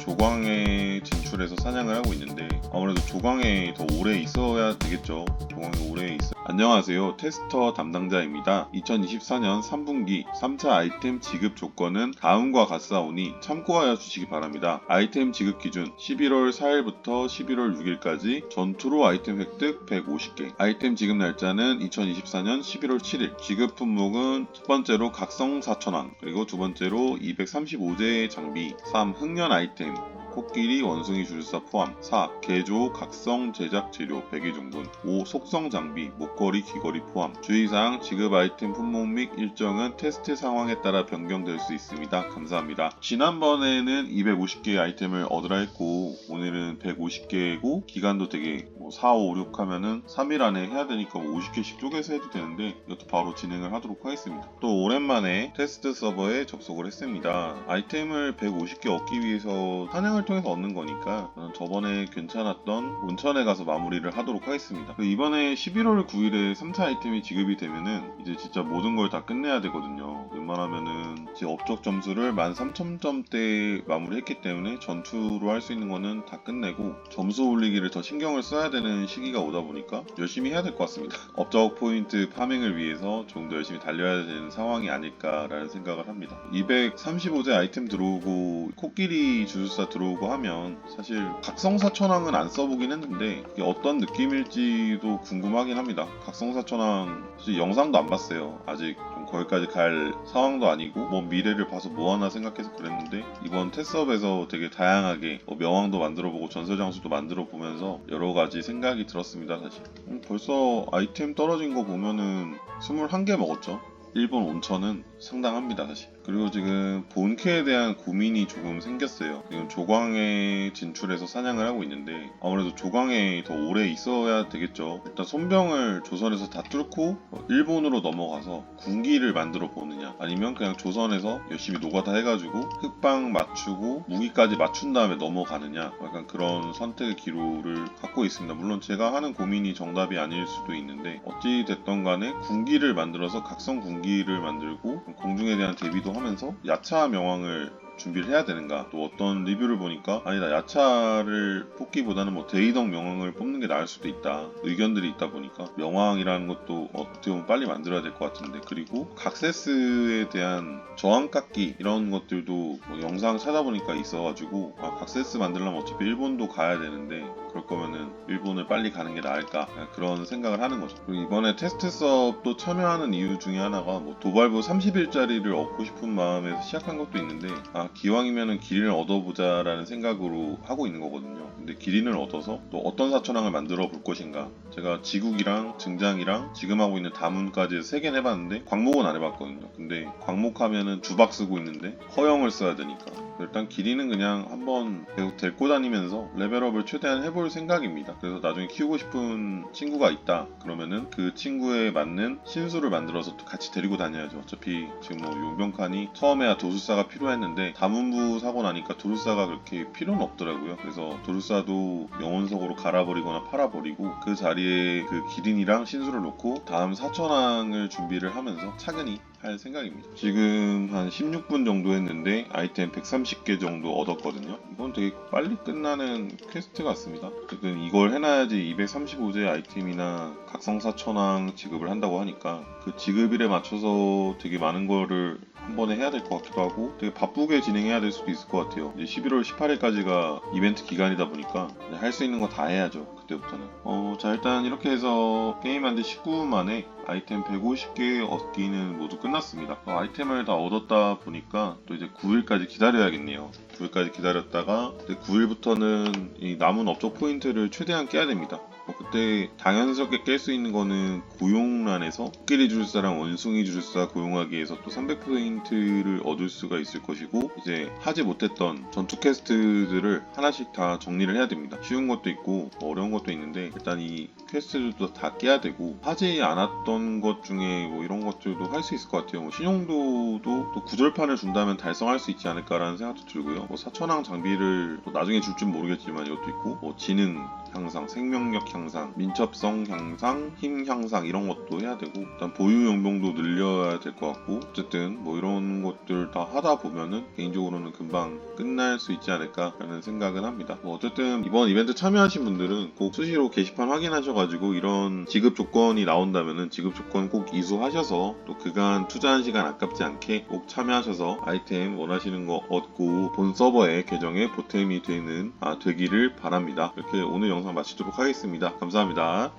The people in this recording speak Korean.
조광에 진출해서 사냥을 하고 있는데 아무래도 조광에 더 오래 있어야 되겠죠. 조광에 오래 있어. 안녕하세요. 테스터 담당자입니다. 2024년 3분기 3차 아이템 지급 조건은 다음과 같사오니 참고하여 주시기 바랍니다. 아이템 지급 기준 11월 4일부터 11월 6일까지 전투로 아이템 획득 150개. 아이템 지급 날짜는 2024년 11월 7일. 지급 품목은 첫 번째로 각성 4천왕, 그리고 두 번째로 235제 장비, 3 흑련 아이템, 코끼리 원숭이 주술사 포함 4. 개조 각성 제작 재료 배기중분 5. 속성 장비 목걸이 귀걸이 포함 주의사항 지급 아이템 품목 및 일정은 테스트 상황에 따라 변경될 수 있습니다. 감사합니다. 지난번에는 250개의 아이템을 얻으라 했고 오늘은 150개고 기간도 되게 뭐 4, 5, 6 하면은 3일 안에 해야 되니까 뭐 50개씩 쪼개서 해도 되는데 이것도 바로 진행을 하도록 하겠습니다. 또 오랜만에 테스트 서버에 접속을 했습니다. 아이템을 150개 얻기 위해서 사냥을 통해서 얻는 거니까 저번에 괜찮았던 온천에 가서 마무리를 하도록 하겠습니다. 그 이번에 11월 9일에 3차 아이템이 지급이 되면은 이제 진짜 모든 걸 다 끝내야 되거든요. 웬만하면은 제 업적 점수를 13,000점대 마무리했기 때문에 전투로 할 수 있는 거는 다 끝내고 점수 올리기를 더 신경을 써야 되는 시기가 오다 보니까 열심히 해야 될 것 같습니다. 업적 포인트 파밍을 위해서 좀더 열심히 달려야 되는 상황이 아닐까라는 생각을 합니다. 235제 아이템 들어오고 코끼리 주술사 들어오고 하면 사실 각성사천왕은 안 써보긴 했는데 어떤 느낌일지도 궁금하긴 합니다. 각성사천왕 사실 영상도 안 봤어요. 아직 좀 거기까지 갈 상황도 아니고 뭐 미래를 봐서 뭐 하나 생각해서 그랬는데 이번 테스업에서 되게 다양하게 뭐 명왕도 만들어보고 전설장수도 만들어보면서 여러 가지 생각이 들었습니다. 사실 음, 벌써 아이템 떨어진 거 보면은 21개 먹었죠. 일본 온천은 상당합니다 사실 그리고 지금 본캐에 대한 고민이 조금 생겼어요. 지금 조광에 진출해서 사냥을 하고 있는데 아무래도 조광에 더 오래 있어야 되겠죠. 일단 손병을 조선에서 다 뚫고 어, 일본으로 넘어가서 군기를 만들어 보느냐 아니면 그냥 조선에서 열심히 노가다 해가지고 흑방 맞추고 무기까지 맞춘 다음에 넘어가느냐 약간 그런 선택의 기로를 갖고 있습니다. 물론 제가 하는 고민이 정답이 아닐 수도 있는데 어찌 됐던 간에 군기를 만들어서 각성 군기를 만들고 공중에 대한 대비도 하면서 야차 명왕을 준비를 해야 되는가? 또 어떤 리뷰를 보니까 아니다 야차를 뽑기보다는 뭐 대이덕 명왕을 뽑는 게 나을 수도 있다. 의견들이 있다 보니까 명왕이라는 것도 어떻게 보면 빨리 만들어야 될 것 같은데. 그리고 각세스에 대한 저항 깎기 이런 것들도 뭐 영상 찾아보니까 있어가지고 아 각세스 만들려면 어차피 일본도 가야 되는데 그럴 거면은 일본을 빨리 가는 게 나을까? 그런 생각을 하는 거죠. 그리고 이번에 테스트 수업도 참여하는 이유 중에 하나가 뭐 도발부 30일짜리를 얻고 싶은 마음에서 시작한 것도 있는데 아 기왕이면은 기린을 얻어보자라는 생각으로 하고 있는 거거든요. 근데 기린을 얻어서 또 어떤 사천왕을 만들어 볼 것인가. 제가 지국이랑 증장이랑 지금 하고 있는 다문까지 3개 해봤는데 광목은 안 해봤거든요. 근데 광목하면은 주박 쓰고 있는데 허영을 써야 되니까. 일단 기린은 그냥 한번 계속 데리고 다니면서 레벨업을 최대한 해볼 생각입니다. 그래서 나중에 키우고 싶은 친구가 있다. 그러면은 그 친구에 맞는 신수를 만들어서 또 같이 데리고 다녀야죠. 어차피 지금 뭐 용병칸이 처음에야 도술사가 필요했는데 다문부 사고 나니까 도술사가 그렇게 필요는 없더라고요. 그래서 도술사도 영혼석으로 갈아버리거나 팔아버리고 그 자리에 그 기린이랑 신수를 놓고 다음 사천왕을 준비를 하면서 차근히 할 생각입니다. 지금 한 16분 정도 했는데 아이템 130개 정도 얻었거든요. 이건 되게 빨리 끝나는 퀘스트 같습니다. 어쨌든 이걸 해놔야지 235제 아이템이나 각성사 천왕 지급을 한다고 하니까 그 지급일에 맞춰서 되게 많은 거를 한 번에 해야 될 것 같기도 하고 되게 바쁘게 진행해야 될 수도 있을 것 같아요. 이제 11월 18일까지가 이벤트 기간이다 보니까 할 수 있는 거 다 해야죠. 그때부터는. 어, 자 일단 이렇게 해서 게임한 지 19분 만에 아이템 150개 얻기는 모두 끝났습니다. 어, 아이템을 다 얻었다 보니까 또 이제 9일까지 기다려야겠네요. 9일까지 기다렸다가 9일부터는 이 남은 업적 포인트를 최대한 깨야 됩니다. 뭐 그때 당연스럽게 깰 수 있는 거는 고용란에서 코끼리 주술사랑 원숭이 주술사 고용하기 위해서 또 300포인트를 얻을 수가 있을 것이고 이제 하지 못했던 전투 퀘스트들을 하나씩 다 정리를 해야 됩니다. 쉬운 것도 있고 뭐 어려운 것도 있는데 일단 이 퀘스트들도 다 깨야 되고 하지 않았던 것 중에 뭐 이런 것들도 할 수 있을 것 같아요. 뭐 신용도도 또 구절판을 준다면 달성할 수 있지 않을까라는 생각도 들고요. 뭐 사천왕 장비를 또 나중에 줄줄 모르겠지만 이것도 있고 뭐 지능 향상, 생명력 향상 민첩성 향상, 힘 향상 이런 것도 해야 되고 일단 보유 용병도 늘려야 될 것 같고 어쨌든 뭐 이런 것들 다 하다 보면은 개인적으로는 금방 끝날 수 있지 않을까라는 생각은 합니다. 뭐 어쨌든 이번 이벤트 참여하신 분들은 꼭 수시로 게시판 확인하셔가지고 이런 지급 조건이 나온다면은 지급 조건 꼭 이수하셔서 또 그간 투자한 시간 아깝지 않게 꼭 참여하셔서 아이템 원하시는 거 얻고 본 서버의 계정에 보탬이 되는 아, 되기를 바랍니다. 이렇게 오늘 영상 마치도록 하겠습니다. 감사합니다.